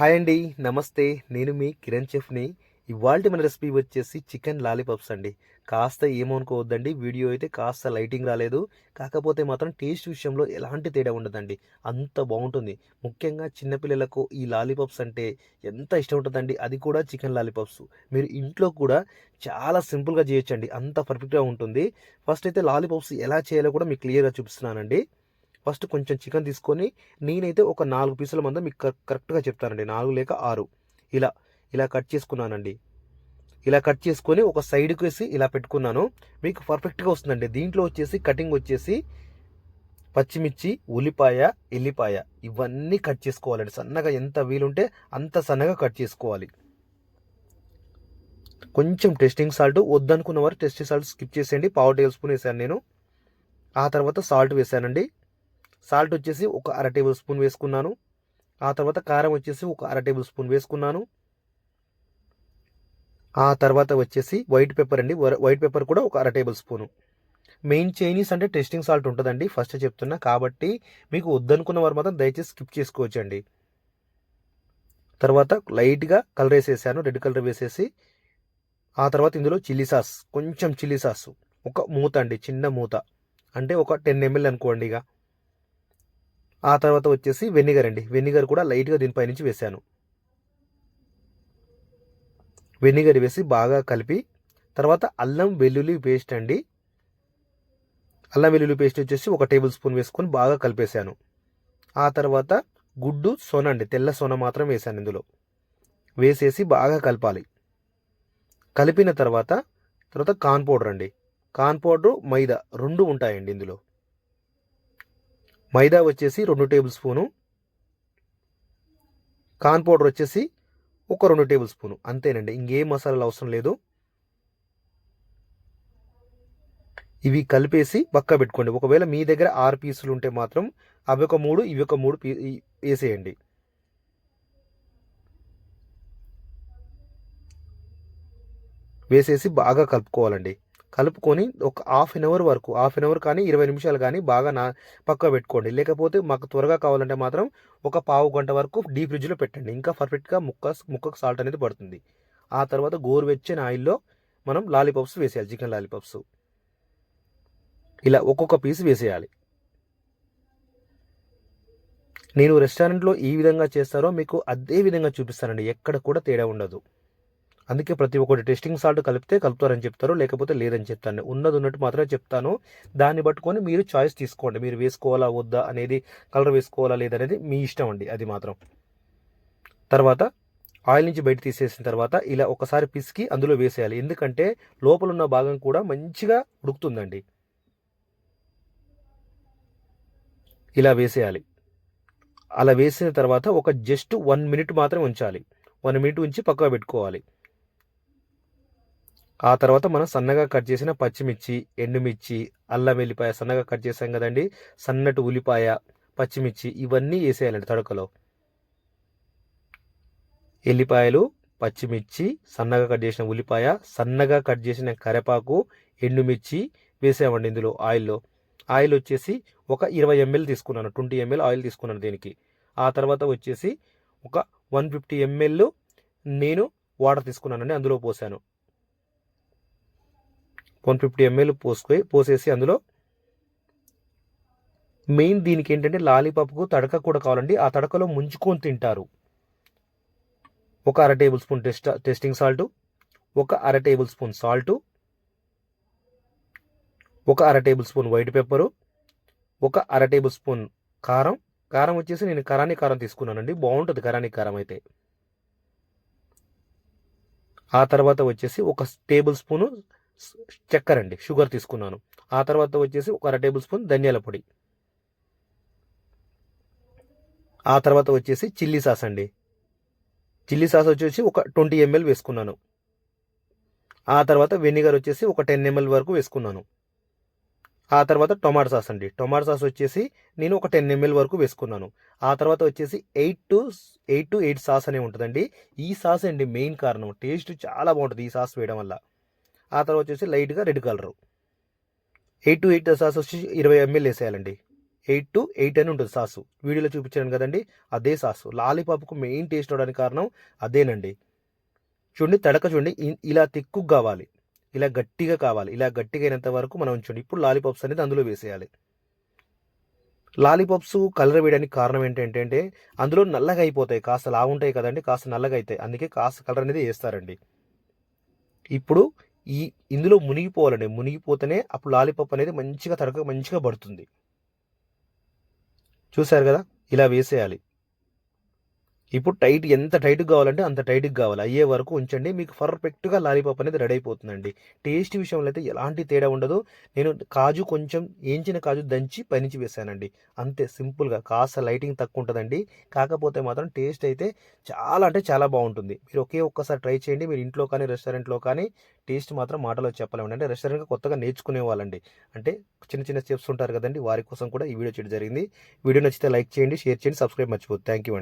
Hi అండి నమస్తే. నేను మీ కిరణ్ చెఫ్ని. ఇవాళ మన రెసిపీ వచ్చేసి చికెన్ లాలీపాప్స్ అండి. కాస్త ఏమనుకోవద్దండి వీడియో అయితే కాస్త లైటింగ్ రాలేదు. కాకపోతే మాత్రం టేస్ట్ విషయంలో ఎలాంటి తేడా ఉండదండి. అంత బాగుంటుంది. ముఖ్యంగా చిన్నపిల్లలకు ఈ లాలీపాప్స్ అంటే ఎంత ఇష్టం ఉంటుందండి అది కూడా చికెన్ లాలీపాప్స్. మీరు ఇంట్లో కూడా చాలా సింపుల్గా చేయొచ్చండి. అంత పర్ఫెక్ట్గా ఉంటుంది. ఫస్ట్ అయితే లాలీపాప్స్ ఎలా చేయాలో కూడా మీకు క్లియర్గా చూపిస్తున్నానండి. ఫస్ట్ కొంచెం చికెన్ తీసుకొని నేనైతే ఒక నాలుగు పీసుల మంద మీకు కరెక్ట్గా చెప్తానండి. నాలుగు లేక ఆరు. ఇలా ఇలా కట్ చేసుకున్నానండి. ఇలా కట్ చేసుకొని ఒక సైడ్కి వేసి ఇలా పెట్టుకున్నాను. మీకు పర్ఫెక్ట్గా వస్తుందండి. దీంట్లో వచ్చేసి కటింగ్ వచ్చేసి పచ్చిమిర్చి ఉల్లిపాయ ఎల్లిపాయ ఇవన్నీ కట్ చేసుకోవాలండి. సన్నగా ఎంత వీలుంటే అంత సన్నగా కట్ చేసుకోవాలి. కొంచెం టెస్టింగ్ సాల్ట్ వద్దనుకున్న వారు టెస్టింగ్ సాల్ట్ స్కిప్ చేసేయండి. పావు టేబుల్ స్పూన్ వేసాను నేను. ఆ తర్వాత సాల్ట్ వేసానండి. సాల్ట్ వచ్చేసి ఒక అర టేబుల్ స్పూన్ వేసుకున్నాను. ఆ తర్వాత కారం వచ్చేసి ఒక అర టేబుల్ స్పూన్ వేసుకున్నాను. ఆ తర్వాత వచ్చేసి వైట్ పెప్పర్ అండి. వైట్ పెప్పర్ కూడా ఒక అర టేబుల్ స్పూను. మెయిన్ చైనీస్ అంటే టెస్టింగ్ సాల్ట్ ఉంటుందండి. ఫస్ట్ చెప్తున్నా. కాబట్టి మీకు వద్దనుకున్న వారు మాత్రం దయచేసి స్కిప్ చేసుకోవచ్చండి. తర్వాత లైట్గా కలర్ వేసేసాను. రెడ్ కలర్ వేసేసి ఆ తర్వాత ఇందులో చిల్లీ సాస్ కొంచెం చిల్లీ సాస్ ఒక మూత అండి. చిన్న మూత. అంటే ఒక టెన్ ఎంఎల్ అనుకోండి ఇక. ఆ తర్వాత వచ్చేసి వెనిగర్ అండి. వెనిగర్ కూడా లైట్గా దీనిపై నుంచి వేసాను వెనిగర్ వేసి బాగా కలిపి తర్వాత అల్లం వెల్లుల్లి పేస్ట్ అండి. అల్లం వెల్లుల్లి పేస్ట్ వచ్చేసి ఒక టేబుల్ స్పూన్ వేసుకొని బాగా కలిపేశాను. ఆ తర్వాత గుడ్డు సొన అండి. తెల్ల సొన మాత్రం వేసాను ఇందులో. వేసేసి బాగా కలపాలి. కలిపిన తర్వాత తర్వాత కాన్ పౌడర్ అండి. కాన్ పౌడర్ మైదా రెండు ఉంటాయండి ఇందులో. మైదా వచ్చేసి రెండు టేబుల్ స్పూను. కాన్ పౌడర్ వచ్చేసి ఒక రెండు టేబుల్ స్పూను. అంతేనండి ఇంకేం మసాలాలు అవసరం లేదు. ఇవి కలిపేసి పక్క పెట్టుకోండి. ఒకవేళ మీ దగ్గర ఆరు పీసులు ఉంటే మాత్రం అవి ఒక మూడు ఇవి ఒక మూడు పీ వేసేయండి. వేసేసి బాగా కలుపుకోవాలండి. కలుపుకొని ఒక హాఫ్ అన్ అవర్ వరకు హాఫ్ అన్ అవర్ కానీ ఇరవై నిమిషాలు కానీ బాగా నా పక్క పెట్టుకోండి. లేకపోతే మాకు త్వరగా కావాలంటే మాత్రం ఒక పావు గంట వరకు డీప్ ఫ్రిడ్జ్లో పెట్టండి. ఇంకా పర్ఫెక్ట్గా ముక్క ముక్కకు సాల్ట్ అనేది పడుతుంది. ఆ తర్వాత గోరువెచ్చని ఆయిల్లో మనం లాలీపాప్స్ వేసేయాలి చికెన్ లాలీపాప్స్. ఇలా ఒక్కొక్క పీస్ వేసేయాలి. నేను రెస్టారెంట్లో ఈ విధంగా చేస్తారో మీకు అదే విధంగా చూపిస్తానండి. ఎక్కడ కూడా తేడా ఉండదు. అందుకే ప్రతి ఒక్కటి టెస్టింగ్ సాల్ట్ కలిపితే కలుపుతారని చెప్తారు లేకపోతే లేదని చెప్తాను. ఉన్నది ఉన్నట్టు మాత్రమే చెప్తాను. దాన్ని పట్టుకొని మీరు చాయిస్ తీసుకోండి. మీరు వేసుకోవాలా వద్దా అనేది కలర్ వేసుకోవాలా లేదనేది మీ ఇష్టం అండి అది మాత్రం. తర్వాత ఆయిల్ నుంచి బయట తీసేసిన తర్వాత ఇలా ఒకసారి పిసికి అందులో వేసేయాలి. ఎందుకంటే లోపల ఉన్న భాగం కూడా మంచిగా ఉడుకుతుందండి. ఇలా వేసేయాలి. అలా వేసిన తర్వాత ఒక జస్ట్ వన్ మినిట్ మాత్రం ఉంచాలి. వన్ మినిట్ ఉంచి పక్కగా పెట్టుకోవాలి. ఆ తర్వాత మనం సన్నగా కట్ చేసిన పచ్చిమిర్చి ఎండుమిర్చి అల్లం వెల్లిపాయ సన్నగా కట్ చేసాం కదండి. సన్నటి ఉల్లిపాయ పచ్చిమిర్చి ఇవన్నీ వేసేయాలండి తడకలో. ఎల్లిపాయలు పచ్చిమిర్చి సన్నగా కట్ చేసిన ఉల్లిపాయ సన్నగా కట్ చేసిన కరేపాకు ఎండుమిర్చి వేసామండి ఇందులో ఆయిల్లో. ఆయిల్ వచ్చేసి ఒక ఇరవై ఎంఎల్ తీసుకున్నాను ట్వంటీ ఎంఎల్ ఆయిల్ తీసుకున్నాను దీనికి. ఆ తర్వాత వచ్చేసి ఒక వన్ ఫిఫ్టీ ఎంఎల్ నేను వాటర్ తీసుకున్నానండి అందులో పోసాను. వన్ ఫిఫ్టీ ఎంఎల్ పోసుకొని పోసేసి అందులో మెయిన్ దీనికి ఏంటంటే లాలీపాప్కు తడక కూడా కావాలండి. ఆ తడకలో ముంచుకొని తింటారు. ఒక అర table spoon test testing salt ఒక అర టేబుల్ స్పూన్ సాల్ట్ ఒక అర టేబుల్ స్పూన్ వైట్ పెప్పరు ఒక అర టేబుల్ స్పూన్ కారం. కారం వచ్చేసి నేను కరాని కారం తీసుకున్నానండి. బాగుంటుంది కరాని కారం అయితే. ఆ తర్వాత వచ్చేసి ఒక టేబుల్ స్పూను చక్కెర అండి షుగర్ తీసుకున్నాను. ఆ తర్వాత వచ్చేసి ఒక అర టేబుల్ స్పూన్ ధనియాల పొడి. ఆ తర్వాత వచ్చేసి చిల్లీ సాస్ అండి. చిల్లీ సాస్ వచ్చేసి ఒక ట్వంటీ ఎంఎల్ వేసుకున్నాను. ఆ తర్వాత వెనిగర్ వచ్చేసి ఒక టెన్ ఎంఎల్ వరకు వేసుకున్నాను. ఆ తర్వాత టొమాటో సాస్ అండి. టొమాటో సాస్ వచ్చేసి నేను ఒక టెన్ ఎంఎల్ వరకు వేసుకున్నాను. ఆ తర్వాత వచ్చేసి eight to eight to eight sauce అనే ఉంటుందండి. ఈ సాస్ అండి మెయిన్ కారణం. టేస్ట్ చాలా బాగుంటుంది ఈ సాస్ వేయడం వల్ల. ఆ తర్వాత వచ్చేసి లైట్గా red colour. Eight to eight sauce వచ్చి ఇరవై ఎంఎల్ వేసేయాలండి. ఎయిట్ టు ఎయిట్ అని ఉంటుంది సాసు. వీడియోలో చూపించాను కదండి అదే సాసు. లాలీపాప్కు మెయిన్ టేస్ట్ అవడానికి కారణం అదేనండి. చూడండి తడక చూడండి ఇ- ఇలా తిక్కు కావాలి. ఇలా గట్టిగా కావాలి. ఇలా గట్టిగా అయినంత వరకు మనం ఉంచండి ఇప్పుడు లాలీపాప్స్ అనేది అందులో వేసేయాలి. లాలీపాప్స్ కలర్ వేయడానికి కారణం ఏంటంటే అందులో నల్లగా అయిపోతాయి. కాస్త లావుంటాయి కదండి కాస్త నల్లగా అవుతాయి అందుకే కాస్త కలర్ అనేది వేస్తారండి. ఇప్పుడు ఈ ఇందులో మునిగిపోవాలండి. మునిగిపోతేనే అప్పుడు లాలీపాప్ అనేది మంచిగా తడక మంచిగా పడుతుంది. చూశారు కదా? ఇలా వేసేయాలి. ఇప్పుడు టైట్ ఎంత టైట్గా కావాలంటే అంత టైట్గా కావాలి. అయ్యే వరకు ఉంచండి. మీకు పర్ఫెక్ట్గా లాలీపాప్ అనేది రెడీ అయిపోతుందండి. టేస్ట్ విషయంలో అయితే ఎలాంటి తేడా ఉండదు. నేను కాజు కొంచెం ఏంచిన కాజు దంచి పైనుంచి వేసానండి. అంతే సింపుల్గా. కాస్త లైటింగ్ తక్కువ ఉంటుందండి. కాకపోతే మాత్రం టేస్ట్ అయితే చాలా అంటే చాలా బాగుంటుంది. మీరు ఒకే ఒక్కసారి ట్రై చేయండి. మీరు ఇంట్లో కానీ రెస్టారెంట్లో కానీ టేస్ట్ మాత్రం మాటలో చెప్పలేమండి. అంటే రెస్టారెంట్గా కొత్తగా నేర్చుకునే వాళ్ళండి. అంటే చిన్న చిన్న స్టెప్స్ ఉంటారు కదండి. వారి కోసం కూడా ఈ వీడియో చేయడం జరిగింది. వీడియో నచ్చితే లైక్ చేయండి షేర్ చేయండి సబ్స్క్రైబ్ మర్చిపోద్దు థ్యాంక్ యూ అండి.